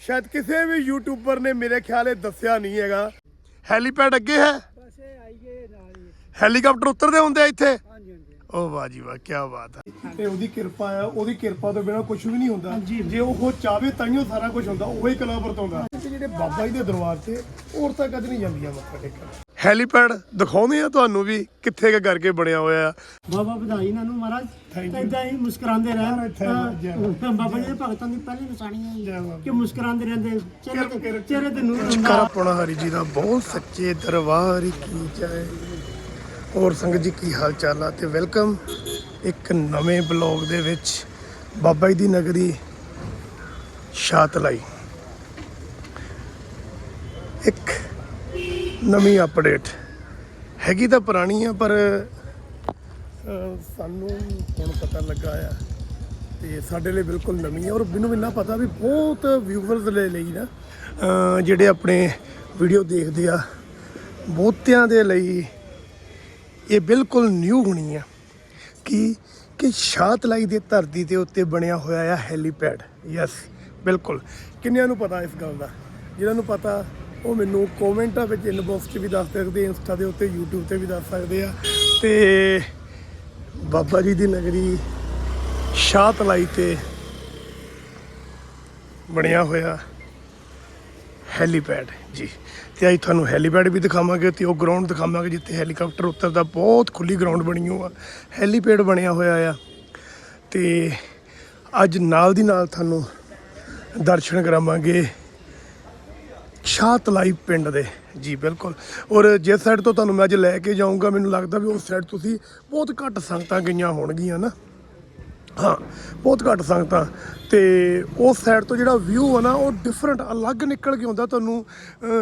ਸ਼ਾਇਦ ਕਿਸੇ ਵੀ ਯੂਟਿਊਬਰ ਨੇ ਮੇਰੇ ਖਿਆਲੇ ਦੱਸਿਆ ਨਹੀਂ ਹੈਗਾ। ਹੈਲੀਪੈਡ ਅੱਗੇ ਹੈ? ਪਾਸੇ ਆਈਏ ਨਾਲ ਹੀ। ਹੈਲੀਕਾਪਟਰ ਉਤਰਦੇ ਹੁੰਦੇ ਆ ਇੱਥੇ? ਹਾਂਜੀ ਹਾਂਜੀ। ਓ ਵਾਹ ਜੀ ਵਾਹ ਕੀ ਬਾਤ ਹੈ। ਤੇ ਉਹਦੀ ਕਿਰਪਾ ਆ ਉਹਦੀ ਕਿਰਪਾ ਤੋਂ ਬਿਨਾ ਕੁਝ ਵੀ ਨਹੀਂ ਹੁੰਦਾ। ਜੇ ਉਹ ਚਾਵੇ ਤਾਈਓ ਸਾਰਾ ਕੁਝ ਹੁੰਦਾ ਉਹੀ ਕਲਾ ਵਰਤਾਉਂਦਾ। ਤੇ ਜਿਹੜੇ ਬਾਬਾ ਜੀ ਦੇ ਦਰਬਾਰ ਤੇ ਔਰਤਾਂ ਕਦ ਨਹੀਂ ਜਾਂਦੀਆਂ ਮੱਥਾ ਟੇਕਣ। ਹੈਲੀਪੈਡ ਦਿਖਾਉਂਦੇ ਆ ਤੁਹਾਨੂੰ ਵੀ ਕਿੱਥੇ ਕੁ ਕਰਕੇ ਬਣਿਆ ਹੋਇਆ ਆ। ਬਾਬਾ ਵਧਾਈ ਇਹਨਾਂ ਨੂੰ ਮਹਾਰਾਜ. ਇਦਾਂ ਹੀ ਮੁਸਕਰਾਉਂਦੇ ਰਹਿਣ। ਜੈ ਬਾਬਾ। ਤਾਂ ਬਾਬਾ ਜੀ ਦੇ ਭਗਤਾਂ ਦੀ ਪਹਿਲੀ ਨਿਸ਼ਾਨੀ ਹੈ ਜੈ ਕਿ ਮੁਸਕਰਾਉਂਦੇ ਰਹਿੰਦੇ ਚਿਹਰੇ ਤੇ ਚਿਹਰੇ ਤੇ ਨੂਰ ਹੁੰਦਾ। ਆਪਣਾ ਹਰੀ ਜੀ ਦਾ ਬਹੁਤ ਸੱਚੇ ਦਰਬਾਰ ਕੀ ਜਾਏ ਹੋਰ ਸੰਗਤ ਜੀ ਕੀ ਹਾਲ ਚਾਲ ਆ? ਤੇ ਵੈਲਕਮ ਇੱਕ ਨਵੇਂ ਬਲੌਗ ਦੇ ਵਿੱਚ ਬਾਬਾ ਜੀ ਦੀ ਨਗਰੀ ਸ਼ਾਤਲਾਈ ਇੱਕ ਨਵੀਂ ਅਪਡੇਟ। ਹੈਗੀ ਤਾਂ ਪੁਰਾਣੀ ਆ, ਪਰ ਸਾਨੂੰ ਹੁਣ ਪਤਾ ਲੱਗਾ ਆ ਤੇ ਸਾਡੇ ਲਈ ਬਿਲਕੁਲ ਨਵੀਂ ਆ। ਔਰ ਮੈਨੂੰ ਇੰਨਾ ਪਤਾ ਵੀ ਬਹੁਤ ਵਿਊਵਰਸ ਦੇ ਲਈ ਨਾ ਜਿਹੜੇ ਆਪਣੇ ਵੀਡੀਓ ਦੇਖਦੇ ਆ, ਬਹੁਤਿਆਂ ਦੇ ਲਈ ਇਹ ਬਿਲਕੁਲ ਨਿਊ ਹੋਣੀ ਆ। ਕਿ ਕਿ ਸ਼ਾਤਲਾਈ ਦੀ ਧਰਤੀ ਦੇ ਉੱਤੇ ਬਣਿਆ ਹੋਇਆ ਆ ਹੈਲੀਪੈਡ ਯੈਸ ਬਿਲਕੁਲ। ਕਿੰਨਿਆਂ ਨੂੰ ਪਤਾ ਇਸ ਗੱਲ ਦਾ? ਜਿਹਨਾਂ ਨੂੰ ਪਤਾ ਉਹ ਮੈਨੂੰ ਕਮੈਂਟਾਂ ਵਿੱਚ ਇਨਬਾਕਸ 'ਚ ਵੀ ਦੱਸ ਸਕਦੇ ਇੰਸਟਾ ਦੇ ਉੱਤੇ, YouTube ਤੇ ਵੀ ਦੱਸ ਸਕਦੇ ਆ। ਤੇ ਬਾਬਾ ਜੀ ਦੀ ਨਗਰੀ ਸ਼ਾਹ ਤਲਾਈ ਤੇ ਬਣਿਆ ਹੋਇਆ ਹੈਲੀਪੈਡ, ਜੀ। ਤੇ ਅੱਜ ਤੁਹਾਨੂੰ ਹੈਲੀਪੈਡ ਵੀ ਦਿਖਾਵਾਂਗੇ, ਤੇ ਉਹ ਗਰਾਊਂਡ ਦਿਖਾਵਾਂਗੇ, ਜਿੱਥੇ ਹੈਲੀਕਾਪਟਰ ਉਤਰਦਾ ਬਹੁਤ ਖੁੱਲੀ ਗਰਾਊਂਡ ਬਣੀ ਹੋਈ ਹੈਲੀਪੈਡ ਬਣਿਆ ਹੋਇਆ ਆ। ਤੇ ਅੱਜ ਨਾਲ ਦੀ ਨਾਲ ਤੁਹਾਨੂੰ ਦਰਸ਼ਨ ਕਰਾਵਾਂਗੇ। ਛਾਤਲਾਈ ਪਿੰਡ ਦੇ। ਜੀ, ਬਿਲਕੁਲ। ਔਰ ਜਿਸ ਸਾਈਡ ਤੋਂ ਤੁਹਾਨੂੰ ਮੈਂ ਅੱਜ ਲੈ ਕੇ ਜਾਊਂਗਾ, ਮੈਨੂੰ ਲੱਗਦਾ ਵੀ ਉਸ ਸਾਈਡ ਤੁਸੀਂ ਬਹੁਤ ਘੱਟ ਸੰਗਤਾਂ ਗਈਆਂ ਹੋਣਗੀਆਂ ਨਾ। ਹਾਂ, ਬਹੁਤ ਘੱਟ ਸੰਗਤਾਂ। ਤੇ ਉਸ ਸਾਈਡ ਤੋਂ ਜਿਹੜਾ ਵਿਊ ਆ ਨਾ, ਉਹ ਡਿਫਰੈਂਟ ਅਲੱਗ ਨਿਕਲ ਕੇ ਆਉਂਦਾ ਤੁਹਾਨੂੰ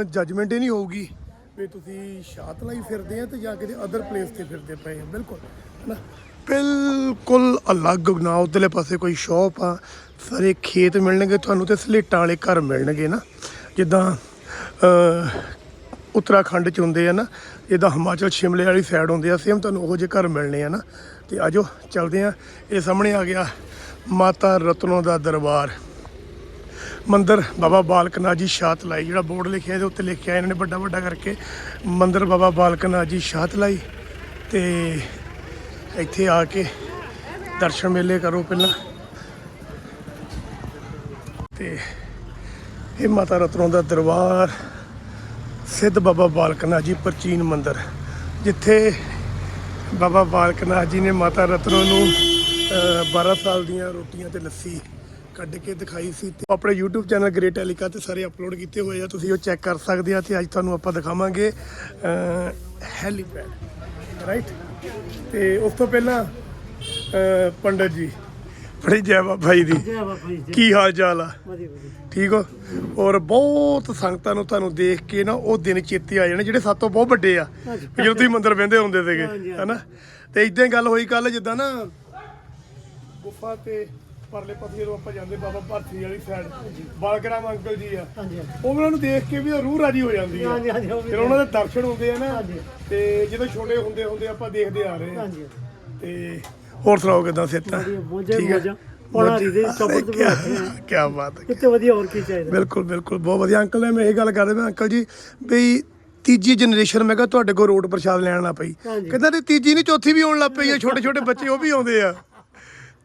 ਜੱਜਮੈਂਟ ਹੀ ਨਹੀਂ ਹੋਊਗੀ ਵੀ ਤੁਸੀਂ ਸ਼ਾਤਲਾਈ ਫਿਰਦੇ ਆ ਤੇ ਜਾਂ ਕਿਤੇ ਅਦਰ ਪਲੇਸ ਤੇ ਫਿਰਦੇ ਪਏ ਆ। ਬਿਲਕੁਲ, ਹਨਾ? ਬਿਲਕੁਲ ਅਲੱਗ। ਨਾ ਉਧਰਲੇ ਪਾਸੇ ਕੋਈ ਸ਼ਾਪ ਆ, ਸਾਰੇ ਖੇਤ ਮਿਲਣਗੇ ਤੁਹਾਨੂੰ ਤੇ ਸਲੇਟਾਂ ਵਾਲੇ ਘਰ ਮਿਲਣਗੇ ਨਾ। ਜਿੱਦਾਂ ਉੱਤਰਾਖੰਡ ਚ ਹੁੰਦੇ ਆ ਨਾ, ਜਿੱਦਾਂ ਹਿਮਾਚਲ ਸ਼ਿਮਲੇ ਵਾਲੀ ਸਾਈਡ ਹੁੰਦੇ ਆ ਸੇਮ ਤੁਹਾਨੂੰ ਉਹੋ ਜਿਹੇ ਘਰ ਮਿਲਣੇ ਆ ਨਾ। ਤੇ ਆਜੋ, ਚੱਲਦੇ ਆ। ਇਹ ਸਾਹਮਣੇ ਆ ਗਿਆ ਮਾਤਾ ਰਤਨੋ ਦਾ ਦਰਬਾਰ। ਮੰਦਰ ਬਾਬਾ ਬਾਲਕ ਨਾਥ ਜੀ ਸ਼ਾਤਲਾਈ ਜਿਹੜਾ ਬੋਰਡ ਲਿਖਿਆ ਇਹਦੇ ਉੱਤੇ ਲਿਖਿਆ ਇਹਨਾਂ ਨੇ ਵੱਡਾ ਵੱਡਾ ਕਰਕੇ। ਮੰਦਰ ਬਾਬਾ ਬਾਲਕ ਨਾਥ ਜੀ ਸ਼ਾਤਲਾਈ ਤੇ ਇੱਥੇ ਆ ਕੇ ਦਰਸ਼ਨ ਮੇਲੇ ਕਰੋ ਪਹਿਲਾਂ। ਤੇ ਇਹ ਮਾਤਾ ਰਤਨੋ ਦਾ ਦਰਬਾਰ ਸਿੱਧ ਬਾਬਾ ਬਾਲਕ ਨਾਥ ਜੀ ਪ੍ਰਾਚੀਨ ਮੰਦਿਰ ਜਿੱਥੇ ਬਾਬਾ ਬਾਲਕ ਨਾਥ ਜੀ ਨੇ ਮਾਤਾ ਰਤਨੋ ਨੂੰ ਅਹ, 12 ਸਾਲ ਦੀਆਂ ਰੋਟੀਆਂ ਤੇ ਲੱਸੀ ਕੱਢ ਕੇ ਦਿਖਾਈ ਸੀ ਤੇ ਆਪਣੇ YouTube ਚੈਨਲ ਗ੍ਰੇਟ ਟੈਲੀਕਾ ਤੇ ਸਾਰੇ ਅਪਲੋਡ ਕੀਤੇ ਹੋਏ ਆ ਤੁਸੀਂ ਉਹ ਚੈੱਕ ਕਰ ਸਕਦੇ ਆ ਤੇ ਅੱਜ ਤੁਹਾਨੂੰ ਆਪਾਂ ਦਿਖਾਵਾਂਗੇ ਹੈਲੀਪੈਡ ਰਾਈਟ ਤੇ ਉਸ ਤੋਂ ਪਹਿਲਾਂ ਅਹ, ਪੰਡਤ ਜੀ ਬੜੀ ਜੈ ਬਾਬਾ ਜੀ ਦੀ। ਜੈ ਬਾਬਾ ਜੀ ਜੈ। ਕੀ ਹਾਲ ਚਾਲ ਆ? ਵਧੀਆ ਵਧੀਆ। ਠੀਕ ਹੋ? ਔਰ ਬਹੁਤ ਸੰਗਤਾਂ ਨੂੰ ਤੁਹਾਨੂੰ ਦੇਖ ਕੇ ਨਾ ਉਹ ਦਿਨ ਚੇਤੇ ਆ ਜਾਣੇ ਜਿਹੜੇ ਸਾਤੋਂ ਬਹੁਤ ਵੱਡੇ ਆ। ਵੀ ਜਦੋਂ ਤੁਸੀਂ ਮੰਦਿਰ ਵਹਿੰਦੇ ਹੁੰਦੇ ਸੀਗੇ। ਹਨਾ? ਤੇ ਇਦਾਂ ਹੀ ਗੱਲ ਹੋਈ ਕੱਲ ਜਿੱਦਾਂ ਨਾ ਗੁਫਾ ਤੇ ਪਰਲੇ ਪਾਸੇ ਜਦੋਂ ਆਪਾਂ ਜਾਂਦੇ ਬਾਬਾ ਭਾਰਤੀ ਵਾਲੀ ਸਾਈਡ ਬਾਲਕਰਾਮ ਅੰਕਲ ਜੀ ਆ। ਹਾਂਜੀ ਉਹਨਾਂ ਨੂੰ ਦੇਖ ਕੇ ਵੀ ਰੂਹ ਰਾਜੀ ਹੋ ਜਾਂਦੀ ਆ। ਉਹ ਫਿਰ ਉਹਨਾਂ ਦੇ ਦਰਸ਼ਨ ਹੁੰਦੇ ਆ ਨਾ। ਤੇ ਜਦੋਂ ਛੋਟੇ ਹੁੰਦੇ ਹੁੰਦੇ ਆਪਾਂ ਦੇਖਦੇ ਆ ਰਹੇ ਆ। ਹਾਂਜੀ। ਤੇ ਹੋਰ ਸੁਣਾਓ ਕਿਦਾਂ ਸਿਹਤਾਂ? ਮੋਜੇ। ਮੋਜਾ। ਪੌਣਾ ਦੇ ਚੌਪੜ ਤੇ ਕਿਆ- ਬੈਠੇ ਆ ਕਿਆ ਬਾਤ ਹੈ। ਕਿਤੇ ਵਧੀਆ ਹੋਰ ਕੀ ਚਾਹੀਦਾ? ਬਿਲਕੁਲ ਬਿਲਕੁਲ ਬਹੁਤ ਵਧੀਆ। ਅੰਕਲ ਨੇ ਮੈਂ ਇਹ ਗੱਲ ਕਰਦੇ ਮੈਂ ਅੰਕਲ ਜੀ ਵੀ ਤੀਜੀ ਜਨਰੇਸ਼ਨ ਮੈਂ ਕਿਹਾ ਤੁਹਾਡੇ ਕੋਲ ਰੋਡ ਪ੍ਰਸ਼ਾਦ ਲੈਣ ਆ ਪਈ। ਕਹਿੰਦਾ ਤੇ ਤੀਜੀ ਨਹੀਂ ਚੌਥੀ ਵੀ ਆਉਣ ਲੱਗ ਪਈ ਆ ਛੋਟੇ ਛੋਟੇ ਬੱਚੇ ਉਹ ਵੀ ਆਉਂਦੇ ਆ।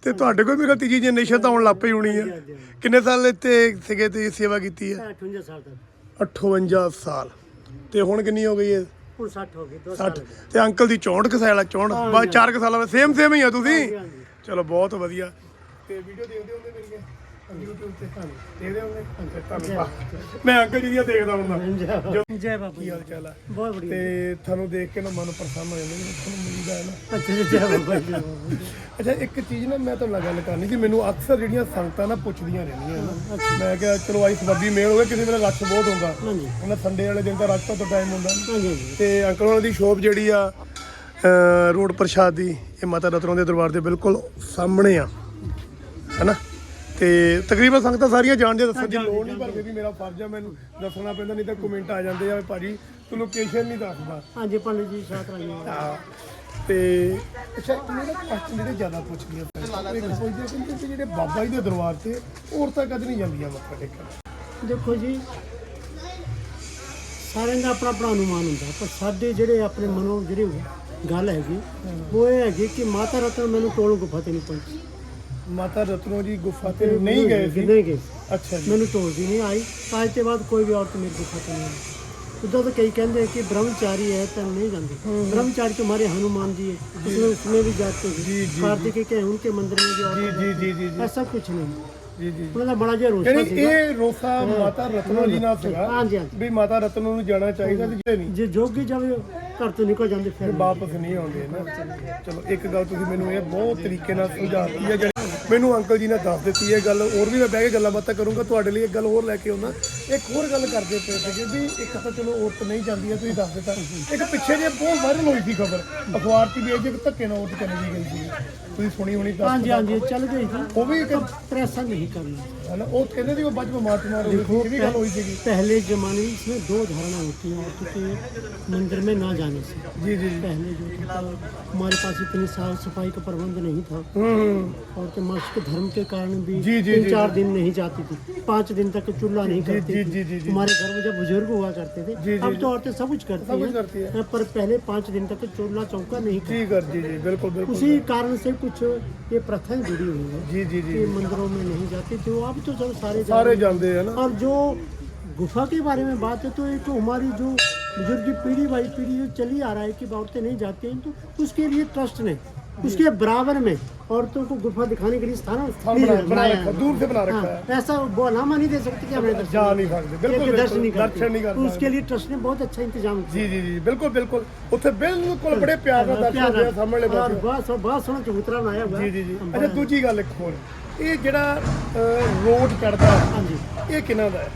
ਤੇ ਤੁਹਾਡੇ ਕੋਲ ਮੇਰੇ ਤੀਜੀ ਜਨਰੇਸ਼ਨ ਤਾਂ ਆਉਣ ਲੱਗ ਪਈ ਹੋਣੀ ਆ। ਕਿੰਨੇ ਸਾਲ ਇੱਥੇ ਸੀਗੇ ਤੁਸੀਂ ਸੇਵਾ ਕੀਤੀ ਆ? 58 ਸਾਲ ਤੱਕ। 58 ਸਾਲ। ਤੇ ਹੁਣ ਕਿੰਨੀ ਹੋ ਗਈ ਹੈ? ਹੁਣ 60 ਹੋ ਗਏ 2 ਸਾਲ 60 ਤੇ ਅੰਕਲ ਦੀ 64 ਕੁ ਸਾਲ ਆ 64 ਬਾਅਦ 4 ਕੁ ਸਾਲਾਂ ਸੇਮ ਸੇਮ ਹੀ ਆ ਤੁਸੀਂ? ਹਾਂਜੀ, ਹਾਂਜੀ। ਚਲੋ ਬਹੁਤ ਵਧੀਆ। ਤੇ ਵੀਡੀਓ ਦੇਖਦੇ ਹੁੰਦੇ ਮੇਰੀਆਂ YouTube ਤੇ ਦੇਖਦੇ ਹੁੰਦੇ ਧੰਨਵਾਦ ਮੈਂ ਅੰਕਲ ਜੀ ਦੀਆਂ ਦੇਖਦਾ ਹੁੰਦਾ। ਜੈ ਜੈ। ਬਾਬਾ ਕੀ ਜੀ ਹਾਲ ਚਾਲ ਆ? ਬਹੁਤ ਵਧੀਆ। ਤੇ ਤੁਹਾਨੂੰ ਦੇਖ ਕੇ ਨਾ ਮਨ ਪ੍ਰਸੰਨ ਹੋ ਜਾਂਦਾ ਜੀ ਤੁਹਾਨੂੰ ਮਿਲਦਾ ਹੈ ਨਾ। ਅੱਛਾ ਜੀ, ਜੈ ਬਾਬਾ ਜੀ। ਅੱਛਾ ਇੱਕ ਚੀਜ਼ ਨਾ ਮੈਂ ਤੁਹਾਨੂੰ ਗੱਲ ਕਰਨੀ ਸੀ ਮੈਨੂੰ ਅਕਸਰ ਜਿਹੜੀਆਂ ਸੰਗਤਾਂ ਨਾ ਪੁੱਛਦੀਆਂ ਰਹਿੰਦੀਆਂ ਨਾ। ਮੈਂ ਕਿਹਾ ਚਲੋ ਅੱਜ ਸਬੱਬੀ ਮੇਲ ਹੋ ਗਿਆ ਕਿਸੇ ਵੇਲੇ ਰਸ਼ ਬਹੁਤ ਹੁੰਦਾ। ਉਹਨਾਂ ਸੰਡੇ ਵਾਲੇ ਦਿਨ ਤਾਂ ਰਸ਼ ਤੋਂ ਟਾਈਮ ਹੁੰਦਾ। ਤੇ ਅੰਕਲ ਉਹਨਾਂ ਦੀ ਸ਼ੋਪ ਜਿਹੜੀ ਆ ਰੋਡ ਪ੍ਰਸ਼ਾਦ ਦੀ ਇਹ ਮਾਤਾ ਰਤਨੋਂ ਦੇ ਦਰਬਾਰ ਦੇ ਬਿਲਕੁਲ ਸਾਹਮਣੇ ਆ। ਹੈਨਾ? ਤੇ ਤਕਰੀਬਨ ਸੰਗਤਾਂ ਸਾਰੀਆਂ ਜਾਣਦੇ ਦੱਸਣ ਦੀ ਲੋੜ ਨਹੀਂ ਪਰ ਵੀ ਮੇਰਾ ਫਰਜ਼ ਆ ਮੈਨੂੰ ਦੱਸਣਾ ਪੈਂਦਾ ਨਹੀਂ ਤਾਂ ਕਮੈਂਟ ਆ ਜਾਂਦੇ ਆ ਭਾਜੀ ਤੂੰ ਲੋਕੇਸ਼ਨ ਨਹੀਂ ਦੱਸਦਾ। ਹਾਂਜੀ ਪੰਡਿਤ ਜੀ ਸਾਥ ਰਹੀ ਹਾਂ ਤੇ ਅੱਛਾ ਮੇਰੇ ਕੁਐਸਚਨ ਜਿਹੜੇ ਜ਼ਿਆਦਾ ਪਈਆਂ ਇੱਕ ਪੁੱਛਦੇ ਕਿ ਜਿਹੜੇ ਬਾਬਾ ਜੀ ਦੇ ਦਰਬਾਰ ਤੇ ਔਰਤਾਂ ਕਦ ਨਹੀਂ ਜਾਂਦੀਆਂ ਮੱਥਾ ਟੇਕਣ? ਦੇਖੋ ਜੀ ਸਾਰਿਆਂ ਦਾ ਆਪਣਾ ਆਪਣਾ ਅਨੁਮਾਨ ਹੁੰਦਾ ਪਰ ਸਾਡੇ ਜਿਹੜੇ ਆਪਣੇ ਮਨੋਂ ਜਿਹੜੇ ਗੱਲ ਹੈਗੀ ਉਹ ਇਹ ਹੈਗੀ ਕਿ ਮਾਤਾ ਰਤਨ ਮੈਨੂੰ ਟੋਲ ਗੁਫਾ ਤੇ ਨਹੀਂ ਪਹੁੰਚੀ। ਮਾਤਾ ਰਤਨੋ ਜੀ ਗੁਫਾ ਤੇ ਨਹੀਂ ਗਏ ਸੀ ਨਹੀਂ ਗਏ ਅੱਛਾ ਜੀ ਮੈਨੂੰ ਟੋਲਦੀ ਨਹੀਂ ਆਈ ਅੱਜ ਤੇ ਬਾਅਦ ਕੋਈ ਵੀ ਔਰਤ ਮੇਰੀ ਗੁਫਾ ਤੇ ਨਹੀਂ आई उधर तो कई कहते हैं कि ब्रह्मचारी है तो नहीं जानते ब्रह्मचारी तो हमारे हनुमान जी है उसमें उसमें भी जाते जी, हैं जी, कार्तिक के हैं उनके मंदिर में भी ਜੀ औरतें ਜੀ ਜੀ ਜੀ ਜੀ ऐसा कुछ नहीं ਜੀ ਜੀ उन्होंने बड़ा जो रोशा ਯਾਨੀ सीगा ਇਹ ਰੋਸਾ ਮਾਤਾ ਰਤਨੋ ਜੀ ਨਾਲ ਸੀਗਾ ਹਾਂਜੀ ਹਾਂਜੀ ਵੀ ਮਾਤਾ ਰਤਨੋ ਨੂੰ ਜਾਣਾ ਚਾਹੀਦਾ ਸੀ ਜੇ ਨਹੀਂ ਜੇ ਜੋਗੀ ਜਦ ਘਰ ਤੋਂ ਨਿਕਲ ਜਾਂਦੇ ਫਿਰ ਫਿਰ ਵਾਪਸ ਨਹੀਂ ਆਉਂਦੇ ਨਾ ਚਲੋ ਇੱਕ ਗੱਲ ਤੁਸੀਂ ਮੈਨੂੰ ਇਹ ਬਹੁਤ ਤਰੀਕੇ ਨਾਲ ਸਮਝਾਤੀ ਹੈ ਜਿਹੜੀ ਮੈਨੂੰ ਅੰਕਲ ਜੀ ਨੇ ਦੱਸ ਦਿੱਤੀ ਇਹ ਗੱਲ ਹੋਰ ਵੀ ਮੈਂ ਬਹਿ ਕੇ ਗੱਲਾਂ ਬਾਤਾਂ ਕਰੂੰਗਾ ਤੁਹਾਡੇ ਲਈ ਇੱਕ ਗੱਲ ਹੋਰ ਲੈ ਕੇ ਆਉਣਾ ਇੱਕ ਹੋਰ ਗੱਲ ਕਰਦੇ ਪਏ ਸੀਗੇ ਵੀ ਇੱਕ ਤਾਂ ਚਲੋ ਔਰਤ ਨਹੀਂ ਜਾਂਦੀ ਹੈ ਤੁਸੀਂ ਦੱਸ ਦਿੱਤਾ। ਇੱਕ ਪਿੱਛੇ ਜੇ ਬਹੁਤ ਵਾਇਰਲ ਹੋਈ ਸੀ ਖਬਰ। ਅਖਬਾਰ 'ਚ ਵੀ ਇਹ ਜੇ ਧੱਕੇ ਨਾਲ ਔਰਤ ਚਲੀ ਗਈ ਸੀ। ਤੁਸੀਂ ਸੁਣੀ ਹੋਣੀ ਹਾਂਜੀ ਹਾਂਜੀ ਚੱਲ ਗਈ ਸੀ। ਉਹ ਵੀ ਇੱਕ ਪ੍ਰੈਸਾਂ ਨਹੀਂ ਕਰਨੀ। पहले ज़माने इसमें दो धारणा होती है क्योंकि तो मंदिर में ना जाने से। जी जी पहले जो तो हमारे पास इतनी साफ़ सफ़ाई का प्रबंध नहीं था। और के मर्द के धर्म के कारण भी जी जी तीन चार दिन नहीं जाती थी। पाँच दिन तक चूल्हा नहीं करती थी। हमारे घर में जब बुज़ुर्ग हुआ करते थे अब तो औरतें सब कुछ करती है। पर पहले पाँच दिन तक चूल्हा चौका नहीं करती बिल्कुल। उसी कारण से कुछ ये प्रथाएं जुड़ी हुई है जी जी जी कि मंदिरों में नहीं जाते जो अब तो सब सारे सारे जानते हैं ना और जो गुफा के बारे में बात है तो एक तो हमारी जो बुजुर्ग की पीढ़ी बाई पीढ़ी जो चली आ रहा है कि औरतें नहीं जाती हैं तो उसके लिए ट्रस्ट ने उसके बराबर में औरतों को गुफा दिखाने के लिए स्थान बनाया दूर से नहीं दे सकते उसके लिए ट्रस्ट ने बहुत अच्छा इंतजाम किया। ਦੂਜੀ ਗੱਲ ਇੱਕ ਹੋਰ ਇਹ ਜਿਹੜਾ ਰੋਡ ਚੜਦਾ ਹਾਂਜੀ ਇਹ ਕਿਹਨਾਂ ਦਾ ਹੈ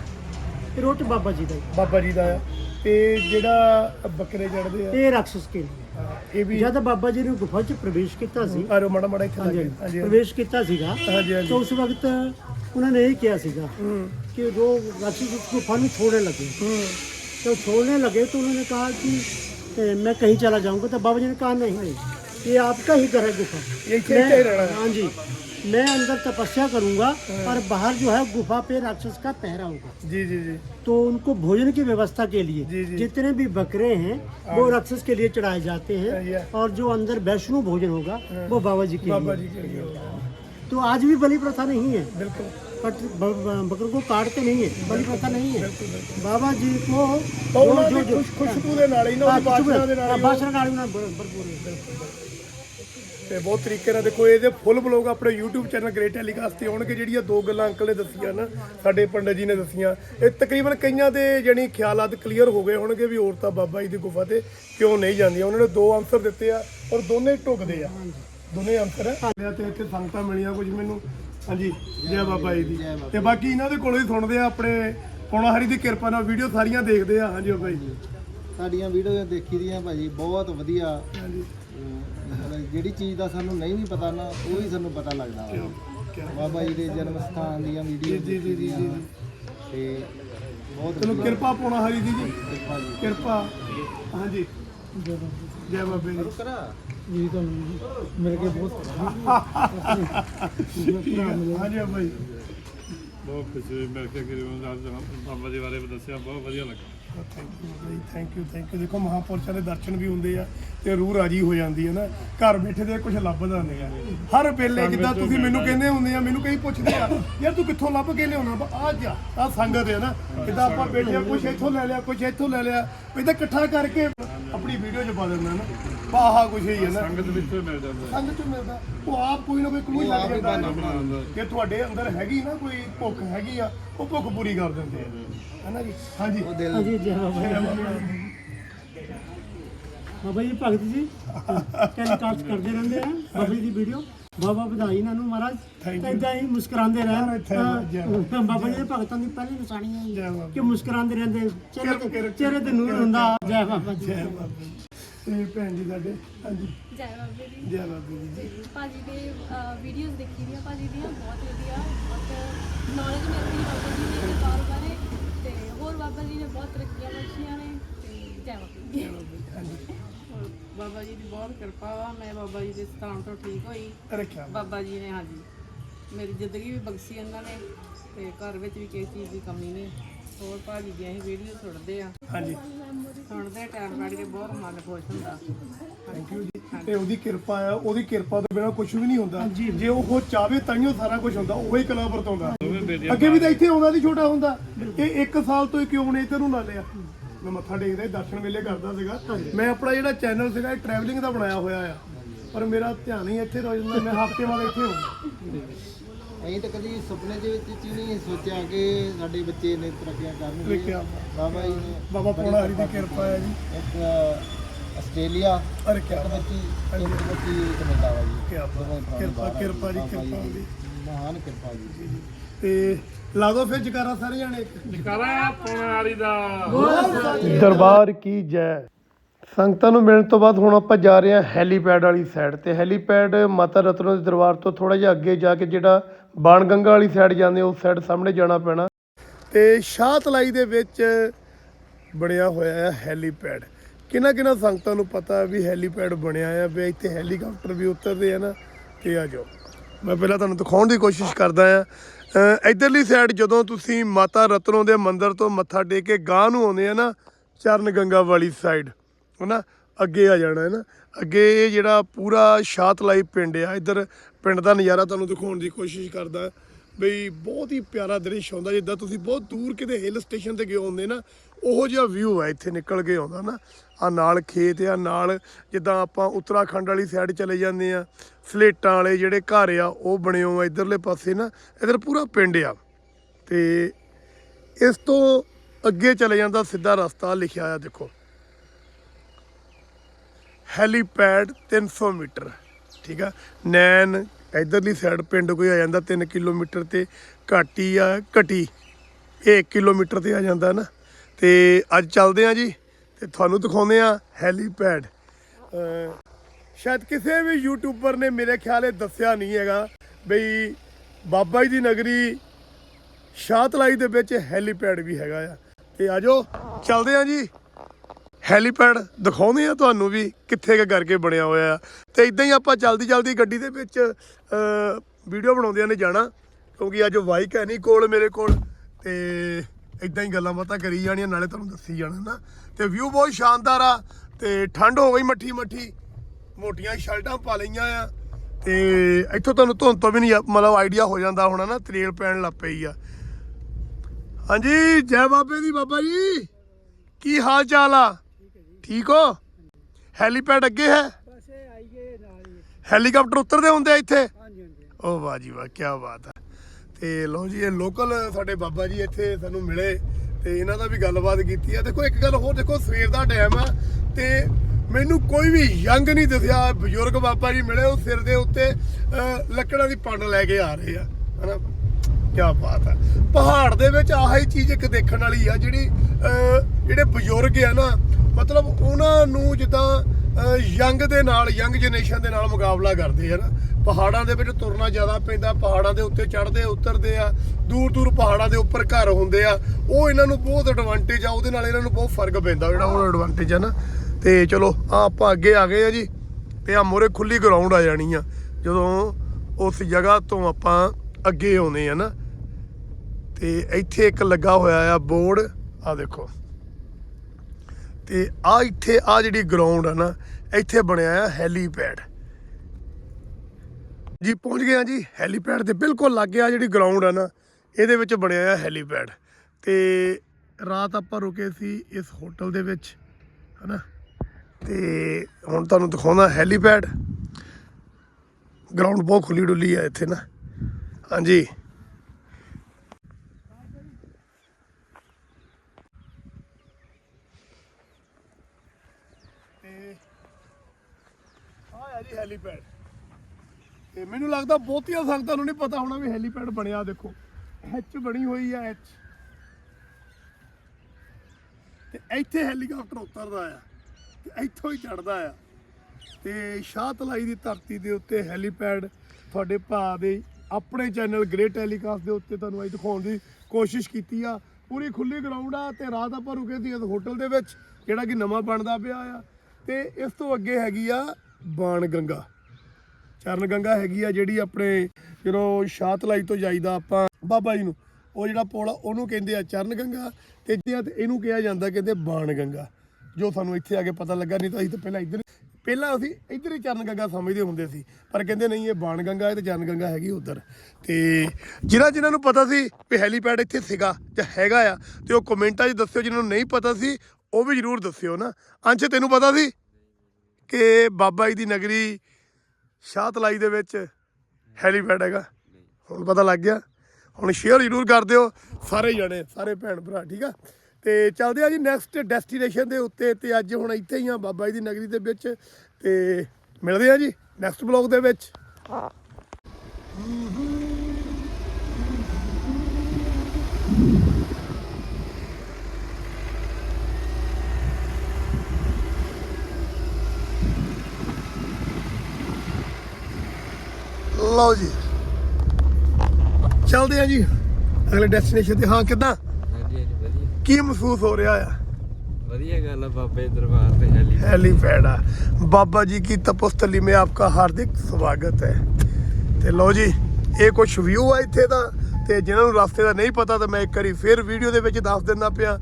ਇਹ ਰੋਡ ਬਾਬਾ ਜੀ ਦਾ ਹੈ ਬਾਬਾ ਜੀ ਦਾ ਹੈ ਤੇ ਜਿਹੜਾ ਬੱਕਰੇ ਚੜਦੇ ਆ ਇਹ ਰਾਖਸ਼ ਕੇ ਲਈ ਇਹ ਵੀ ਜਦ ਬਾਬਾ ਜੀ ਨੇ ਗੁਫਾ 'ਚ ਪ੍ਰਵੇਸ਼ ਕੀਤਾ ਸੀ ਆਰੋ ਮੜਾ ਮੜਾ ਇੱਥੇ ਹਾਂਜੀ ਲੱਗੇ ਹਾਂਜੀ ਹਾਂਜੀ ਪ੍ਰਵੇਸ਼ ਕੀਤਾ ਸੀਗਾ ਹਾਂਜੀ ਹਾਂਜੀ तो उस वक्त उन्होंने यही किया सीगा ਹੂੰ कि जो राक्षस उस गुफा में छोड़ने लगे ਹੂੰ तो छोड़ने लगे तो उन्होंने कहा कि ए, मैं कहीं चला जाऊंगा तो बाबा जी ने कहा नहीं नहीं ये आपका ही घर है गुफा ये ਇੱਥੇ ਇੱਥੇ ਹੀ ਰਹਿਣਾ ਹੈ। हाँ जी मैं अंदर तपस्या करूँगा और बाहर जो है गुफा पे राक्षस का पहरा होगा। जी जी जी। तो उनको भोजन की व्यवस्था के लिए जी, जी। जितने भी बकरे हैं वो राक्षस के लिए चढ़ाए जाते हैं और जो अंदर वैष्णो भोजन होगा वो बाबा जी के बाबा जी के लिए तो आज भी बलि प्रथा नहीं है। बकरों को काटते नहीं है। बलि प्रथा नहीं है। बाबा जी को खुशबू हाँ। ਤੇ ਬਹੁਤ ਤਰੀਕੇ ਨਾਲ ਦੇਖੋ ਇਹਦੇ ਫੁੱਲ ਬਲੌਗ ਆਪਣੇ YouTube ਚੈਨਲ ਗ੍ਰੇਟ ਟੈਲੀਕਾਸਟ ਤੇ ਆਉਣਗੇ ਜਿਹੜੀਆਂ ਦੋ ਗੱਲਾਂ ਅੰਕਲ ਨੇ ਦੱਸੀਆਂ ਨਾ ਸਾਡੇ ਪੰਡਤ ਜੀ ਨੇ ਦੱਸੀਆਂ। ਇਹ ਤਕਰੀਬਨ ਕਈਆਂ ਦੇ ਜਾਨੀ ਖਿਆਲਾਤ ਕਲੀਅਰ ਹੋ ਗਏ ਹੋਣਗੇ ਵੀ ਔਰਤਾਂ ਬਾਬਾ ਜੀ ਦੀ ਗੁਫਾ ਤੇ ਕਿਉਂ ਨਹੀਂ ਜਾਂਦੀਆਂ। ਉਹਨਾਂ ਨੇ ਦੋ ਆਨਸਰ ਦਿੱਤੇ ਆ ਔਰ ਦੋਨੇ ਢੁਕਦੇ ਆ। ਦੋਨੇ ਆਨਸਰ ਹੈ ਤੇ ਇੱਥੇ ਸੰਗਤਾਂ ਮਿਲੀਆਂ ਕੁਝ ਮੈਨੂੰ। ਹਾਂਜੀ ਜੈ ਬਾਬਾ ਜੀ ਦੀ। ਤੇ ਬਾਕੀ ਇਹਨਾਂ ਦੇ ਕੋਲੋਂ ਹੀ ਸੁਣਦੇ ਆ ਆਪਣੇ ਪੌਣਾ ਹਰੀ ਦੀ ਕਿਰਪਾ ਨਾਲ ਵੀਡੀਓ ਸਾਰੀਆਂ ਦੇਖਦੇ ਆ। ਹਾਂਜੀ ਬਾਬਾ ਜੀ। ਸਾਡੀਆਂ ਵੀਡੀਓ ਦੇਖੀ ਦੀਆਂ ਭਾਜੀ ਬਹੁਤ ਵਧੀਆ। ਜਿਹੜੀ ਚੀਜ਼ ਦਾ ਸਾਨੂੰ ਨਹੀਂ ਵੀ ਪਤਾ ਨਾ ਉਹ ਵੀ ਸਾਨੂੰ ਪਤਾ ਲੱਗਦਾ ਬਾਬਾ ਜੀ ਦੇ ਜਨਮ ਸਥਾਨ ਦੀਆਂ ਵੀਡੀਓ ਜੀ ਜੀ ਜੀ ਤੇ ਬਹੁਤ ਚਲੋ ਕਿਰਪਾ ਪਾਉਣਾ ਹਰੀ ਜੀ ਜੀ। ਕਿਰਪਾ। ਹਾਂਜੀ। ਜੈ ਬਾਬੇ ਜੀ ਜੀ ਤੁਹਾਨੂੰ ਮਿਲ ਕੇ ਬਹੁਤ ਹਾਂਜੀ ਬਾਈ ਬਹੁਤ ਖੁਸ਼ੀ ਹੋਈ। ਮਿਲ ਕੇ ਗਿਰਿਵੰਦਾਸ ਜੀ ਬਾਰੇ ਦੱਸਿਆ ਬਹੁਤ ਵਧੀਆ ਲੱਗਾ। ਥੈਂਕ ਯੂ ਬਾਈ ਥੈਂਕ ਯੂ ਥੈਂਕ ਯੂ ਦੇਖੋ ਮਹਾਪੁਰਸ਼ਾਂ ਦੇ ਦਰਸ਼ਨ ਵੀ ਹੁੰਦੇ ਆ ਤੇ ਰੂਹ ਰਾਜੀ ਹੋ ਜਾਂਦੀ ਹੈ ਨਾ। ਘਰ ਬੈਠੇ ਦੇ ਕੁਝ ਲੱਭਦਾ ਨਹੀਂ ਆ ਹਰ ਵੇਲੇ ਜਿੱਦਾਂ ਤੁਸੀਂ ਮੈਨੂੰ ਕਹਿੰਦੇ ਹੁੰਦੇ ਆ ਮੈਨੂੰ ਕਈ ਪੁੱਛਦੇ ਆ ਯਾਰ ਤੂੰ ਕਿੱਥੋਂ ਲੱਭ ਕੇ ਲਿਆਉਣਾ? ਆ ਜਾ ਆ ਸੰਗਤ ਹੈ ਨਾ। ਜਿੱਦਾਂ ਆਪਾਂ ਬੈਠੇ ਕੁਝ ਇੱਥੋਂ ਲੈ ਲਿਆ ਕੁਝ ਇੱਥੋਂ ਲੈ ਲਿਆ। ਇਦਾਂ ਇਕੱਠਾ ਕਰਕੇ ਆਪਣੀ ਵੀਡੀਓ 'ਚ ਪਾ ਦਿੰਦਾ ਨਾ। ਬਾਹਾ ਕੁਝ ਹੀ ਹੈ ਨਾ। ਸੰਗਤ ਵਿੱਚੋਂ ਮਿਲ ਜਾਂਦਾ। ਸੰਗਤ 'ਚ ਮਿਲਦਾ। ਉਹ ਆਪ ਕੋਈ ਨਾ ਕੋਈ ਕਲੂ ਲੱਗ ਜਾਂਦਾ। ਕਿ ਤੁਹਾਡੇ ਅੰਦਰ ਹੈਗੀ ਨਾ ਕੋਈ ਭੁੱਖ ਹੈਗੀ ਆ ਉਹ ਭੁੱਖ ਪੂਰੀ ਕਰ ਦਿੰਦੇ ਆ। ਹਨਾ ਬਾਬਾ ਜੀ। ਬਾਬਾ ਜੀ। ਭਗਤ ਜੀ ਕਰਦੇ ਰਹਿੰਦੇ ਆ ਬਾਬਾ ਜੀ ਦੀ ਵੀਡੀਓ। ਬਾਬਾ ਵਧਾਈ ਇਹਨਾਂ ਨੂੰ ਮਹਾਰਾਜ। ਇਦਾਂ ਹੀ ਮੁਸਕਰਾਉਂਦੇ ਰਹਿਣ। ਬਾਬਾ ਜੀ ਦੇ ਭਗਤਾਂ ਦੀ ਪਹਿਲੀ ਨਿਸ਼ਾਨੀ ਹੈ ਕਿ ਮੁਸਕਰਾਉਂਦੇ ਰਹਿੰਦੇ ਚਿਹਰੇ ਚਿਹਰੇ ਤੇ ਨੂਰ ਹੁੰਦਾ। ਜੈ ਬਾਬਾ ਜੀ। ਜੈ ਤੇ ਭੈਣ ਜੀ ਸਾਡੇ ਹਾਂਜੀ। ਜੈ ਬਾਬਾ ਜੀ। ਜੈ ਬਾਬਾ ਜੀ। ਭਾਜੀ ਦੇ ਵੀਡੀਓਜ਼ ਦੇਖੀ ਦੀਆਂ ਭਾਜੀ ਦੀਆਂ। ਬਹੁਤ ਵਧੀਆ। ਬਹੁਤ ਨੌਲੇਜ ਮਿਲਦੀ ਹੈ ਬਾਬਾ ਜੀ ਦੇ ਬਾਰੇ। ਹੋਰ ਬਾਬਾ ਜੀ ਨੇ ਬਹੁਤ ਤਰੱਕੀਆਂ ਬਖਸ਼ੀਆਂ ਨੇ ਤੇ ਜੈ ਬਾਬਾ ਦੀ ਹੋਰ ਬਾਬਾ ਜੀ ਦੀ ਬਹੁਤ ਕਿਰਪਾ ਵਾ ਮੈਂ ਬਾਬਾ ਜੀ ਦੇ ਸਥਾਨ ਤੋਂ ਠੀਕ ਹੋਈ। ਰੱਖਿਆ। ਬਾਬਾ ਜੀ ਨੇ ਹਾਂਜੀ। ਮੇਰੀ ਜ਼ਿੰਦਗੀ ਵੀ ਬਖਸ਼ੀ ਇਹਨਾਂ ਨੇ ਤੇ ਘਰ ਵਿੱਚ ਵੀ ਕਿਸੇ ਚੀਜ਼ ਦੀ ਕਮੀ ਨਹੀਂ। ਹੋਰ ਭਾਜੀ ਦੀਆਂ ਅਸੀਂ ਵੀਡੀਓ ਸੁਣਦੇ ਆ। ਹਾਂਜੀ। ਸੁਣਦੇ ਟਾਈਮ ਕੱਢ ਕੇ ਬਹੁਤ ਮਨ ਖੁਸ਼ ਹੁੰਦਾ। ਥੈਂਕ ਯੂ ਜੀ। ਤੇ ਉਹਦੀ ਕਿਰਪਾ ਆ ਉਹਦੀ ਕਿਰਪਾ ਤੋਂ ਬਿਨਾਂ ਕੁਝ ਵੀ ਨਹੀਂ ਹੁੰਦਾ। ਜੇ ਉਹ ਚਾਵੇ ਤਾਈਓ ਸਾਰਾ ਕੁਝ ਹੁੰਦਾ ਉਹੀ ਕਲਾ ਵਰਤਾਉਂਦਾ। ਅੱਗੇ ਵੀ ਤਾਂ ਇੱਥੇ ਆਉਂਦਾ ਸੀ ਛੋਟਾ ਹੁੰਦਾ। ਇਹ ਇੱਕ ਸਾਲ ਤੋਂ ਹੀ ਕਿਉਂ ਨੇ ਇੱਧਰ ਨੂੰ ਲਾ ਲਿਆ? ਮੈਂ ਮੱਥਾ ਟੇਕਦਾ ਸੀ, ਦਰਸ਼ਨ ਵੇਲੇ ਕਰਦਾ ਸੀਗਾ। ਮੈਂ ਆਪਣਾ ਜਿਹੜਾ ਚੈਨਲ ਸੀਗਾ ਇਹ ਟਰੈਵਲਿੰਗ ਦਾ ਬਣਾਇਆ ਹੋਇਆ ਆ। ਪਰ ਮੇਰਾ ਧਿਆਨ ਹੀ ਇੱਥੇ ਰਹਿ ਜਾਂਦਾ ਮੈਂ ਹਫ਼ਤੇ ਬਾਅਦ ਇੱਥੇ ਆਉਂਦਾ। ਅਸੀਂ ਤਾਂ ਕਦੀ ਸੁਪਨੇ ਦੇ ਵਿੱਚ ਹੀ ਨਹੀਂ ਸੋਚਿਆ ਕਿ ਸਾਡੇ ਬੱਚੇ ਨੇ ਤਰੱਕੀਆਂ ਕਰਨਗੇ। ਬਾਬਾ ਜੀ ਨੇ ਬਾਬਾ ਪੋਣਾ ਹਰੀ ਦੀ ਕਿਰਪਾ ਹੈ ਜੀ। ਇੱਕ ਆਸਟ੍ਰੇਲੀਆ। ਅਰੇ ਕਿਆ ਇੱਕ ਬੱਚੀ ਇੱਕ ਬੱਚੀ ਕੈਨੇਡਾ ਵਾ ਜੀ ਕਿਰਪਾ- ਕਿਰਪਾ ਜੀ, ਕਿਰਪਾ ਦੀ। ਜੀ। ਮਹਾਨ ਕਿਰਪਾ ਜੀ। ਤੇ ਲਾ ਦੋ ਫਿਰ ਜਕਾਰਾ ਸਾਰੇ ਜਾਣੇ। ਜਕਾਰਾ ਪੌਣਾ ਵਾਲੀ ਦਾ। ਦਰਬਾਰ ਕੀ ਜੈ। ਸੰਗਤਾਂ ਨੂੰ ਮਿਲਣ ਤੋਂ ਬਾਅਦ ਹੁਣ ਆਪਾਂ ਜਾ ਰਹੇ ਹਾਂ ਹੈਲੀਪੈਡ ਵਾਲੀ ਸਾਈਡ ਤੇ। ਹੈਲੀਪੈਡ ਮਾਤਾ ਰਤਨੋ ਦੇ ਦਰਬਾਰ ਤੋਂ ਥੋੜਾ ਜਿਹਾ ਅੱਗੇ ਜਾ ਕੇ ਜਿਹੜਾ ਬਾਣ ਗੰਗਾ ਵਾਲੀ ਸਾਈਡ ਜਾਂਦੇ ਉਸ ਸਾਈਡ ਸਾਹਮਣੇ ਜਾਣਾ ਪੈਣਾ। ਤੇ ਸ਼ਾਹਤਲਾਈ ਦੇ ਵਿੱਚ ਬਣਿਆ ਹੋਇਆ ਹੈ ਹੈਲੀਪੈਡ। ਕਿਹਨਾਂ ਕਿਹਨਾਂ ਸੰਗਤਾਂ ਨੂੰ ਪਤਾ ਵੀ ਹੈਲੀਪੈਡ ਬਣਿਆ ਆ ਵੀ ਇੱਥੇ ਹੈਲੀਕਾਪਟਰ ਵੀ ਉਤਰਦੇ ਆ ਨਾ ਤੇ ਆ ਜਾਓ। ਮੈਂ ਪਹਿਲਾਂ ਤੁਹਾਨੂੰ ਦਿਖਾਉਣ ਦੀ ਕੋਸ਼ਿਸ਼ ਕਰਦਾ ਆ ਅ, ਇੱਧਰਲੀ ਸਾਈਡ ਜਦੋਂ ਤੁਸੀਂ ਮਾਤਾ ਰਤਨੋ ਦੇ ਮੰਦਿਰ ਤੋਂ ਮੱਥਾ ਟੇਕ ਕੇ ਗਾਂ ਨੂੰ ਆਉਂਦੇ ਆ ਨਾ ਚਰਨ ਗੰਗਾ ਵਾਲੀ ਸਾਈਡ ਹਨਾ? ਅੱਗੇ ਆ ਜਾਣਾ ਹੈ ਨਾ। ਅੱਗੇ ਇਹ ਜਿਹੜਾ ਪੂਰਾ ਸ਼ਾਤਲਾਈ ਪਿੰਡ ਆ। ਇੱਧਰ ਪਿੰਡ ਦਾ ਨਜ਼ਾਰਾ ਤੁਹਾਨੂੰ ਦਿਖਾਉਣ ਦੀ ਕੋਸ਼ਿਸ਼ ਕਰਦਾ ਬਈ ਬਹੁਤ ਹੀ ਪਿਆਰਾ ਦ੍ਰਿਸ਼ ਹੁੰਦਾ ਜਿੱਦਾਂ ਤੁਸੀਂ ਬਹੁਤ ਦੂਰ ਕਿਤੇ ਹਿੱਲ ਸਟੇਸ਼ਨ ਤੇ ਗਏ ਹੁੰਦੇ ਨਾ, ਉਹੋ ਜਿਹਾ ਵਿਊ ਆ ਇੱਥੇ ਨਿਕਲ ਕੇ ਆਉਂਦਾ ਨਾ। ਆ ਨਾਲ ਖੇਤ ਆ, ਨਾਲ ਜਿੱਦਾਂ ਆਪਾਂ ਉੱਤਰਾਖੰਡ ਵਾਲੀ ਸਾਈਡ ਚਲੇ ਜਾਂਦੇ ਆ, ਸਲੇਟਾਂ ਵਾਲੇ ਜਿਹੜੇ ਘਰ ਆ, ਉਹ ਬਣੇ ਹੋ ਆ ਇਧਰਲੇ ਪਾਸੇ ਨਾ, ਇਧਰ ਪੂਰਾ ਪਿੰਡ ਆ। ਤੇ ਇਸ ਤੋਂ ਅੱਗੇ ਚਲੇ ਜਾਂਦਾ ਸਿੱਧਾ ਰਸਤਾ, ਲਿਖਿਆ ਆ ਦੇਖੋ। ਹੈਲੀਪੈਡ 300 ਮੀਟਰ, ਠੀਕ ਆ? ਨੈਨ ਇਧਰਲੀ ਸਾਈਡ ਪਿੰਡ ਕੋਈ ਆ ਜਾਂਦਾ 3 ਕਿਲੋਮੀਟਰ ਤੇ ਘਾਟੀ ਆ, ਘਟੀ। ਇਹ 1 ਕਿਲੋਮੀਟਰ ਤੇ ਆ ਜਾਂਦਾ ਨਾ। ਤੇ ਅੱਜ ਚੱਲਦੇ ਆ ਜੀ, ਤੇ ਤੁਹਾਨੂੰ ਦਿਖਾਉਂਦੇ ਆ ਹੈਲੀਪੈਡ। ਸ਼ਾਇਦ ਕਿਸੇ ਵੀ ਯੂਟਿਊਬਰ ਨੇ ਮੇਰੇ ਖਿਆਲ ਇਹ ਦੱਸਿਆ ਨਹੀਂ ਹੈਗਾ ਬਈ ਬਾਬਾ ਜੀ ਦੀ ਨਗਰੀ ਸ਼ਾਹਤਲਾਈ ਦੇ ਵਿੱਚ ਹੈਲੀਪੈਡ ਵੀ ਹੈਗਾ ਆ। ਤੇ ਆਜੋ ਚੱਲਦੇ ਆ ਜੀ। ਹੈਲੀਪੈਡ ਦਿਖਾਉਂਦੇ ਆ ਤੁਹਾਨੂੰ ਵੀ ਕਿੱਥੇ ਕੁ ਕਰਕੇ ਬਣਿਆ ਹੋਇਆ ਆ। ਤੇ ਇਦਾਂ ਹੀ ਆਪਾਂ ਜਲਦੀ ਜਲਦੀ ਗੱਡੀ ਦੇ ਵਿੱਚ ਵੀਡੀਓ ਬਣਾਉਂਦਿਆਂ ਨੇ ਜਾਣਾ, ਕਿਉਂਕਿ ਅੱਜ ਬਾਈਕ ਹੈ ਨਹੀਂ ਕੋਲ ਮੇਰੇ ਕੋਲ। ਤੇ ਇਦਾਂ ਹੀ ਗੱਲਾਂ ਬਾਤਾਂ ਕਰੀ ਜਾਣੀਆਂ, ਨਾਲੇ ਤੁਹਾਨੂੰ ਦੱਸੀ ਜਾਣਾ ਨਾ। ਤੇ ਵਿਊ ਬਹੁਤ ਸ਼ਾਨਦਾਰ ਆ, ਤੇ ਠੰਡ ਹੋ ਗਈ ਮੱਠੀ ਮੱਠੀ। ਮੋਟੀਆਂ ਸ਼ਰਟਾਂ ਪਾ ਲਈਆਂ ਆ। ਤੇ ਇੱਥੋਂ ਤੁਹਾਨੂੰ ਧੁੰਦ ਤੋਂ ਵੀ ਨਹੀਂ ਮਤਲਬ ਆਈਡੀਆ ਹੋ ਜਾਂਦਾ ਹੋਣਾ ਨਾ ਤਰੇਲ ਪੈਣ ਲੱਗ ਪਈ ਆ। ਹਾਂਜੀ, ਜੈ ਬਾਬੇ ਦੀ ਬਾਬਾ ਜੀ। ਕੀ ਹਾਲ ਚਾਲ ਆ? ਠੀਕ ਹੋ? ਹੈਲੀਪੈਡ ਅੱਗੇ ਹੈ? ਹੈਲੀਕਾਪਟਰ ਉਤਰਦੇ ਹੁੰਦੇ ਆ ਇੱਥੇ? ਓ ਵਾਹ ਜੀ ਵਾਹ ਕੀ ਬਾਤ ਹੈ। ਤੇ ਲਓ ਜੀ, ਇਹ ਲੋਕਲ ਸਾਡੇ ਬਾਬਾ ਜੀ ਇੱਥੇ ਸਾਨੂੰ ਮਿਲੇ ਤੇ ਇਹਨਾਂ ਦਾ ਵੀ ਗੱਲਬਾਤ ਕੀਤੀ ਆ। ਦੇਖੋ, ਇੱਕ ਗੱਲ ਹੋਰ, ਦੇਖੋ, ਸਵੇਰ ਦਾ ਟਾਈਮ ਆ ਤੇ ਮੈਨੂੰ ਕੋਈ ਵੀ ਯੰਗ ਨਹੀਂ ਦਿਸਿਆ। ਬਜ਼ੁਰਗ ਬਾਬਾ ਜੀ ਮਿਲੇ, ਉਹ ਸਿਰ ਦੇ ਉੱਤੇ ਲੱਕੜਾਂ ਦੀ ਪੰਡ ਲੈ ਕੇ ਆ ਰਹੇ ਆ। ਹਨਾ? ਕੀ ਬਾਤ ਹੈ ਪਹਾੜ ਦੇ ਵਿੱਚ ਆਹੀ ਚੀਜ਼ ਇੱਕ ਦੇਖਣ ਵਾਲੀ ਆ, ਜਿਹੜੀ ਜਿਹੜੇ ਬਜ਼ੁਰਗ ਆ ਨਾ, ਮਤਲਬ ਉਹਨਾਂ ਨੂੰ ਜਿੱਦਾਂ ਯੰਗ ਦੇ ਨਾਲ, ਯੰਗ ਜਨਰੇਸ਼ਨ ਦੇ ਨਾਲ ਮੁਕਾਬਲਾ ਕਰਦੇ ਆ ਨਾ। ਪਹਾੜਾਂ ਦੇ ਵਿੱਚ ਤੁਰਨਾ ਜ਼ਿਆਦਾ ਪੈਂਦਾ, ਪਹਾੜਾਂ ਦੇ ਉੱਤੇ ਚੜ੍ਹਦੇ, ਉਤਰਦੇ ਆ ਦੂਰ ਦੂਰ ਪਹਾੜਾਂ ਦੇ ਉੱਪਰ ਘਰ ਹੁੰਦੇ ਆ। ਉਹ ਇਹਨਾਂ ਨੂੰ ਬਹੁਤ ਐਡਵਾਂਟੇਜ ਆ, ਉਹਦੇ ਨਾਲ ਇਹਨਾਂ ਨੂੰ ਬਹੁਤ ਫ਼ਰਕ ਪੈਂਦਾ ਜਿਹੜਾ ਉਹ ਐਡਵਾਂਟੇਜ ਆ ਨਾ। ਤੇ ਚਲੋ, ਆ ਆਪਾਂ ਅੱਗੇ ਆ ਗਏ ਆ ਜੀ, ਤੇ ਆ ਮੋਰੇ ਖੁੱਲੀ ਗਰਾਊਂਡ ਆ ਜਾਣੀ ਆ। ਜਦੋਂ ਉਸ ਜਗ੍ਹਾ ਤੋਂ ਆਪਾਂ ਅੱਗੇ ਆਉਂਦੇ ਆ ਨਾ, ਤੇ ਇੱਥੇ ਇੱਕ ਲੱਗਾ ਹੋਇਆ ਆ ਬੋਰਡ ਆ ਦੇਖੋ। ਤੇ ਆ ਇੱਥੇ ਆ ਜਿਹੜੀ ਗਰਾਊਂਡ ਆ ਨਾ, ਇੱਥੇ ਬਣਿਆ ਆ ਹੈਲੀਪੈਡ ਜੀ, ਪਹੁੰਚ ਗਏ ਆ ਜੀ ਹੈਲੀਪੈਡ ਦੇ ਬਿਲਕੁਲ ਲਾਗੇ ਆ ਜਿਹੜੀ ਗਰਾਊਂਡ ਆ ਨਾ, ਇਹਦੇ ਵਿੱਚ ਬਣਿਆ ਆ ਹੈਲੀਪੈਡ ਤੇ ਰਾਤ ਆਪਾਂ ਰੁਕੇ ਸੀ ਇਸ ਹੋਟਲ ਦੇ ਵਿੱਚ, ਹਨਾ? ਤੇ ਹੁਣ ਤੁਹਾਨੂੰ ਦਿਖਾਉਂਦਾ ਹੈਲੀਪੈਡ ਗਰਾਊਂਡ ਬਹੁਤ ਖੁੱਲੀ ਡੁੱਲੀ ਆ ਇੱਥੇ ਨਾ। ਹਾਂਜੀ। ਜੀ ਹੈਲੀਪੈਡ। ਤੇ ਮੈਨੂੰ ਲੱਗਦਾ ਬਹੁਤੀਆਂ ਸੰਗਤਾਂ ਨੂੰ ਨਹੀਂ ਪਤਾ ਹੋਣਾ ਵੀ ਹੈਲੀਪੈਡ ਬਣਿਆ ਦੇਖੋ। ਐਚ ਬਣੀ ਹੋਈ ਆ ਐਚ ਤੇ ਇੱਥੇ ਹੈਲੀਕਾਪਟਰ ਉਤਰਦਾ ਆ, ਤੇ ਇੱਥੋਂ ਹੀ ਚੜਦਾ ਆ। ਤੇ ਸ਼ਾਹਤਲਾਈ ਦੀ ਧਰਤੀ ਦੇ ਉੱਤੇ ਹੈਲੀਪੈਡ ਤੁਹਾਡੇ ਭਾ ਦੇ ਆਪਣੇ ਚੈਨਲ ਗ੍ਰੇਟ ਟੈਲੀਕਾਸਟ ਦੇ ਉੱਤੇ ਤੁਹਾਨੂੰ ਅੱਜ ਦਿਖਾਉਣ ਦੀ ਕੋਸ਼ਿਸ਼ ਕੀਤੀ ਆ। ਪੂਰੀ ਖੁੱਲੀ ਗਰਾਊਂਡ ਆ ਤੇ ਰਾਤ ਆਪਾਂ ਰੁਕੇ ਸੀ ਇਸ ਹੋਟਲ ਦੇ ਵਿੱਚ, ਜਿਹੜਾ ਕਿ ਨਵਾਂ ਬਣਦਾ ਪਿਆ ਆ। ਤੇ ਇਸ ਤੋਂ ਅੱਗੇ ਹੈਗੀ ਆ ਬਾਣ ਗੰਗਾ। ਚਰਨ ਗੰਗਾ ਹੈਗੀ ਆ ਜਿਹੜੀ ਆਪਣੇ, ਜਦੋਂ ਸ਼ਾਤਲਾਈ ਤੋਂ ਜਾਈਦਾ ਆਪਾਂ ਬਾਬਾ ਜੀ ਨੂੰ, ਉਹ ਜਿਹੜਾ ਪੁਲ ਉਹਨੂੰ ਕਹਿੰਦੇ ਆ ਚਰਨ ਗੰਗਾ ਤੇ ਤੇ ਇਹਨੂੰ ਕਿਹਾ ਜਾਂਦਾ ਕਹਿੰਦੇ ਬਾਣ ਗੰਗਾ। ਜੋ ਸਾਨੂੰ ਇੱਥੇ ਆ ਕੇ ਪਤਾ ਲੱਗਾ, ਨਹੀਂ ਤਾਂ ਅਸੀਂ ਤਾਂ ਪਹਿਲਾਂ ਇੱਧਰ ਪਹਿਲਾਂ ਅਸੀਂ ਇੱਧਰ ਹੀ ਚਰਨ ਗੰਗਾ ਸਮਝਦੇ ਹੁੰਦੇ ਸੀ, ਪਰ ਕਹਿੰਦੇ ਨਹੀਂ, ਇਹ ਬਾਣ ਗੰਗਾ ਹੈ ਤੇ ਚਰਨ ਗੰਗਾ ਹੈਗੀ ਉਧਰ। ਤੇ ਜਿਹਨਾਂ ਜਿਹਨਾਂ ਨੂੰ ਪਤਾ ਸੀ ਵੀ ਹੈਲੀਪੈਡ ਇੱਥੇ ਸੀਗਾ ਜਾਂ ਹੈਗਾ ਆ, ਤੇ ਉਹ ਕਮੈਂਟਾਂ 'ਚ ਦੱਸਿਓ ਜਿਹਨਾਂ ਨੂੰ ਨਹੀਂ ਪਤਾ ਸੀ, ਉਹ ਵੀ ਜਰੂਰ ਦੱਸਿਓ ਨਾ। ਅੰਸ਼, ਤੈਨੂੰ ਪਤਾ ਸੀ ਕਿ ਬਾਬਾ ਜੀ ਦੀ ਨਗਰੀ ਸ਼ਾਹ ਤਲਾਈ ਦੇ ਵਿੱਚ ਹੈਲੀਪੈਡ ਹੈਗਾ? ਹੁਣ ਪਤਾ ਲੱਗ ਗਿਆ। ਹੁਣ ਸ਼ੇਅਰ ਜ਼ਰੂਰ ਕਰ ਦਿਓ, ਸਾਰੇ ਜਣੇ, ਸਾਰੇ ਭੈਣ ਭਰਾ, ਠੀਕ ਆ? ਤੇ ਚੱਲਦੇ ਆ ਜੀ ਨੈਕਸਟ ਡੈਸਟੀਨੇਸ਼ਨ ਦੇ ਉੱਤੇ ਤੇ ਅੱਜ ਹੁਣ ਇੱਥੇ ਹੀ ਆ ਬਾਬਾ ਜੀ ਦੀ ਨਗਰੀ ਦੇ ਵਿੱਚ ਤੇ ਮਿਲਦੇ ਆ ਜੀ ਨੈਕਸਟ ਬਲੌਗ ਦੇ ਵਿੱਚ। ਲਓ ਜੀ। ਚੱਲਦੇ ਆ ਜੀ ਅਗਲੇ ਡੈਸਟੀਨੇਸ਼ਨ ਤੇ। ਹਾਂ ਕਿੱਦਾਂ? ਕੀ ਮਹਿਸੂਸ ਹੋ ਰਿਹਾ ਆ? ਵਧੀਆ ਗੱਲ ਆ ਬਾਬੇ ਦਰਬਾਰ ਤੇ ਹੈਲੀ ਹੈਲੀਪੈਡ ਆ। ਬਾਬਾ ਜੀ ਕੀ ਤਪਸਥਲੀ ਮੇ ਆਪਕਾ ਹਾਰਦਿਕ ਸਵਾਗਤ ਹੈ। ਤੇ ਲਓ ਜੀ ਇਹ ਕੁਝ ਵਿਊ ਆ ਇੱਥੇ ਦਾ ਤੇ ਜਿਹਨਾਂ ਨੂੰ ਰਸਤੇ ਦਾ ਨਹੀਂ ਪਤਾ ਤਾਂ ਮੈਂ ਇੱਕ ਵਾਰੀ ਫਿਰ ਵੀਡੀਓ ਦੇ ਵਿੱਚ ਦੱਸ ਦਿੰਦਾ ਪਿਆ।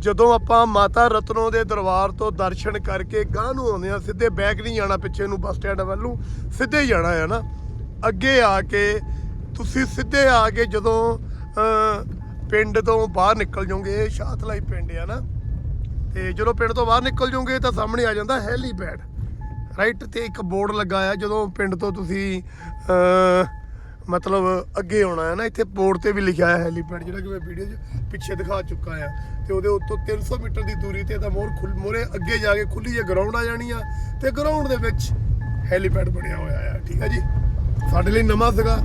ਜਦੋਂ ਆਪਾਂ ਮਾਤਾ ਰਤਨੋ ਦੇ ਦਰਬਾਰ ਤੋਂ ਦਰਸ਼ਨ ਕਰਕੇ ਗਾਂ ਨੂੰ ਆਉਂਦੇ ਆ ਸਿੱਧੇ ਬੈਕ ਨਹੀਂ ਜਾਣਾ ਪਿੱਛੇ ਨੂੰ ਬੱਸ ਸਟੈਂਡ ਵੱਲੋਂ ਸਿੱਧੇ ਜਾਣਾ ਹੈ ਨਾ। ਅੱਗੇ ਆ ਕੇ ਤੁਸੀਂ ਸਿੱਧੇ ਆ ਕੇ ਜਦੋਂ ਪਿੰਡ ਤੋਂ ਬਾਹਰ ਨਿਕਲ ਜਾਓਗੇ, ਇਹ ਸ਼ਾਤਲਾਈ ਪਿੰਡ ਆ ਨਾ। ਤੇ ਜਦੋਂ ਪਿੰਡ ਤੋਂ ਬਾਹਰ ਨਿਕਲ ਜਾਓਗੇ ਤਾਂ ਸਾਹਮਣੇ ਆ ਜਾਂਦਾ ਹੈਲੀਪੈਡ ਰਾਈਟ ਤੇ ਇੱਕ ਬੋਰਡ ਲੱਗਾ ਆ, ਜਦੋਂ ਪਿੰਡ ਤੋਂ ਤੁਸੀਂ ਮਤਲਬ ਅੱਗੇ ਆਉਣਾ ਹੈ ਨਾ, ਇੱਥੇ ਬੋਰਡ ਤੇ ਵੀ ਲਿਖਿਆ ਹੈ ਹੈਲੀਪੈਡ ਜਿਹੜਾ ਕਿ ਮੈਂ ਵੀਡੀਓ 'ਚ ਪਿੱਛੇ ਦਿਖਾ ਚੁੱਕਾ ਆ। ਤੇ ਉਹਦੇ ਉੱਤੋਂ 300 ਮੀਟਰ ਦੀ ਦੂਰੀ ਤੇ ਤਾਂ ਮੋਰ ਖੁੱਲ, ਮੋਰੇ ਅੱਗੇ ਜਾ ਕੇ ਖੁੱਲੀ ਜਿਹੀ ਗਰਾਊਂਡ ਆ ਜਾਣੀ ਆ। ਤੇ ਗਰਾਊਂਡ ਦੇ ਵਿੱਚ ਹੈਲੀਪੈਡ ਬਣਿਆ ਹੋਇਆ ਆ, ਠੀਕ ਆ ਜੀ? ਸਾਡੇ ਲਈ ਨਵਾਂ ਸੀਗਾ।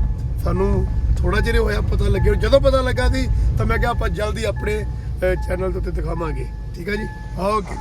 ਸਾਨੂੰ ਥੋੜਾ ਜਿਹਾ ਹੋਇਆ ਪਤਾ ਲੱਗਿਆ। ਜਦੋਂ ਪਤਾ ਲੱਗਾ ਸੀ, ਤਾਂ ਮੈਂ ਕਿਹਾ ਆਪਾਂ ਜਲਦੀ ਆਪਣੇ ਚੈਨਲ ਦੇ ਉੱਤੇ ਦਿਖਾਵਾਂਗੇ। ਠੀਕ ਹੈ ਜੀ? ਓਕੇ